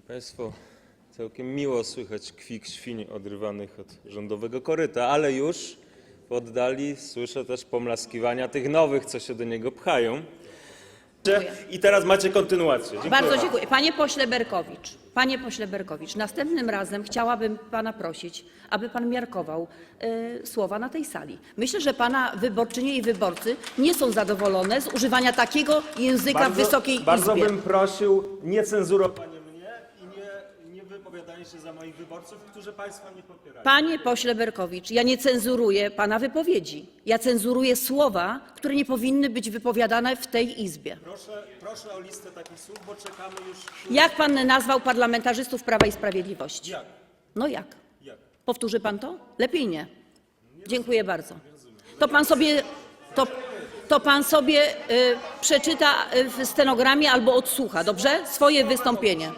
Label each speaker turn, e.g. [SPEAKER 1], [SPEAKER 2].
[SPEAKER 1] Państwo, całkiem miło słychać kwik świń odrywanych od rządowego koryta, ale już w oddali słyszę też pomlaskiwania tych nowych, co się do niego pchają. I teraz macie kontynuację. Dziękuję
[SPEAKER 2] Bardzo dziękuję. Panie pośle Berkowicz, panie pośle Berkowicz, następnym razem chciałabym pana prosić, aby pan miarkował e, słowa na tej sali. Myślę, że pana wyborczynie i wyborcy nie są zadowolone z używania takiego języka w Wysokiej
[SPEAKER 1] bardzo
[SPEAKER 2] Izbie.
[SPEAKER 1] bym prosił nie cenzurowanie mnie i nie, nie wypowiadanie się za moich wyborców, którzy Państwa nie popierają.
[SPEAKER 2] Panie pośle Berkowicz, ja nie cenzuruję pana wypowiedzi. Ja cenzuruję słowa, które nie powinny być wypowiadane w tej Izbie.
[SPEAKER 1] Proszę, proszę o listę takich słów, bo czekamy już...
[SPEAKER 2] Jak pan nazwał parlamentarzystów Prawa i Sprawiedliwości?
[SPEAKER 1] Jak?
[SPEAKER 2] No jak?
[SPEAKER 1] Jak?
[SPEAKER 2] Powtórzy pan to? Lepiej nie. Dziękuję bardzo. To pan sobie, to, to pan sobie y, przeczyta y, w stenogramie albo odsłucha, dobrze? Swoje wystąpienie.